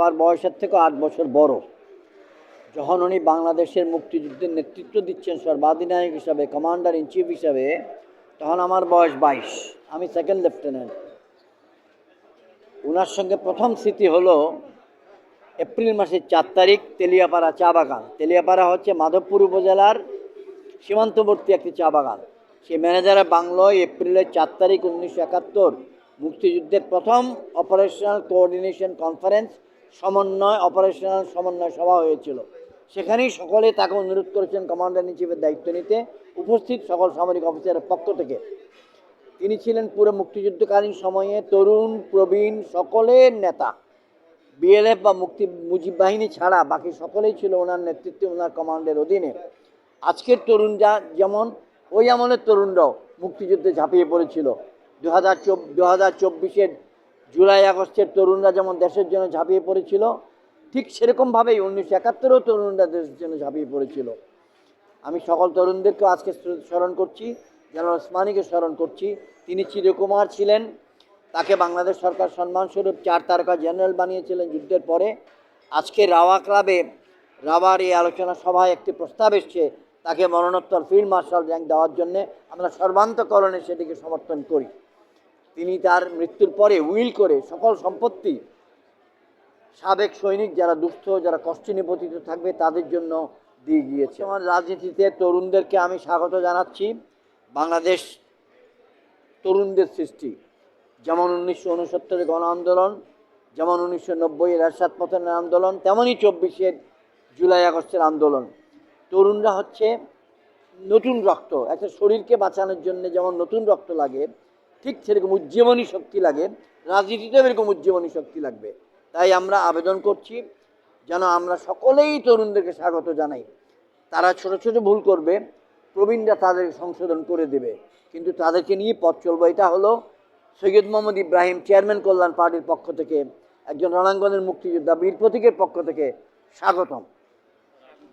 আমার বয়সের থেকে আট বছর বড়। যখন উনি বাংলাদেশের মুক্তিযুদ্ধের নেতৃত্ব দিচ্ছেন সর্বাধিনায়ক হিসাবে কমান্ডার ইন চিফ হিসাবে, তখন আমার বয়স বাইশ। আমি সেকেন্ড লেফটেন্যান্ট ওনার সঙ্গে প্রথম স্মৃতি হলো এপ্রিল মাসের চার তারিখ, তেলিয়াপাড়া চা বাগান। তেলিয়াপাড়া হচ্ছে মাধবপুর উপজেলার সীমান্তবর্তী একটি চা বাগান। সেই ম্যানেজারের বাংলোয় এপ্রিলের চার তারিখ উনিশশো একাত্তর। মুক্তিযুদ্ধের প্রথম অপারেশনাল কোঅর্ডিনেশন কনফারেন্স সমন্বয় অপারেশনাল সমন্বয় সভা হয়েছিল। সেখানেই সকলে তাকে অনুরোধ করেছেন কমান্ডার ইন চিফের দায়িত্ব নিতে। উপস্থিত সকল সামরিক অফিসারের পক্ষ থেকে। তিনি ছিলেন পুরো মুক্তিযুদ্ধকালীন সময়ে তরুণ, প্রবীণ সকলের নেতা। বিএলএফ বা মুক্তি মুজিব বাহিনী ছাড়া বাকি সকলেই ছিল ওনার নেতৃত্বে, ওনার কমান্ডের অধীনে। আজকের তরুণরা যেমন, ওই আমলের তরুণরাও মুক্তিযুদ্ধে ঝাঁপিয়ে পড়েছিল। দু হাজার দু হাজার চব্বিশের জুলাই আগস্টের তরুণরা যেমন দেশের জন্য ঝাঁপিয়ে পড়েছিল, ঠিক সেরকমভাবেই উনিশশো একাত্তরেও তরুণরা দেশের জন্য ঝাঁপিয়ে পড়েছিল। আমি সকল তরুণদেরকে আজকে স্মরণ করছি, জেনারেল ওসমানীকে স্মরণ করছি। তিনি চিরকুমার ছিলেন, তাকে বাংলাদেশ সরকার সম্মানস্বরূপ চার তারকা জেনারেল বানিয়েছিলেন যুদ্ধের পরে। আজকে রাওয়া ক্লাবে রাবার এই আলোচনা সভায় একটি প্রস্তাব এসছে, তাকে মরণোত্তর ফিল্ড মার্শাল র্যাঙ্ক দেওয়ার জন্যে। আমরা সর্বান্তকরণে সেটিকে সমর্থন করি। তিনি তার মৃত্যুর পরে উইল করে সকল সম্পত্তি, সাবেক সৈনিক যারা দুস্থ, যারা কষ্টে নিপতিত থাকবে, তাদের জন্য দিয়ে গিয়েছে। আমার রাজনীতিতে তরুণদেরকে আমি স্বাগত জানাচ্ছি। বাংলাদেশ তরুণদের সৃষ্টি। যেমন উনিশশো উনসত্তরের গণ আন্দোলন, যেমন উনিশশো নব্বইয়ের এরশাদ পতনের আন্দোলন তেমনই চব্বিশের জুলাই আগস্টের আন্দোলন। তরুণরা হচ্ছে নতুন রক্ত, একটা শরীরকে বাঁচানোর জন্য যেমন নতুন রক্ত লাগে ঠিক সেরকম উজ্জীবনী শক্তি লাগে, রাজনীতিতেও এরকম উজ্জীবনী শক্তি লাগবে। তাই আমরা আবেদন করছি, যেন আমরা সকলেই তরুণদেরকে স্বাগত জানাই। তারা ছোট ছোট ভুল করবে, প্রবীণরা তাদের সংশোধন করে দেবে। কিন্তু তাদেরকে নিয়ে পথ চলবো, এটা হলো সৈয়দ মোহাম্মদ ইব্রাহিম, চেয়ারম্যান কল্যাণ পার্টির পক্ষ থেকে, একজন রণাঙ্গনের মুক্তিযোদ্ধা, বীর প্রতীকের পক্ষ থেকে স্বাগতম।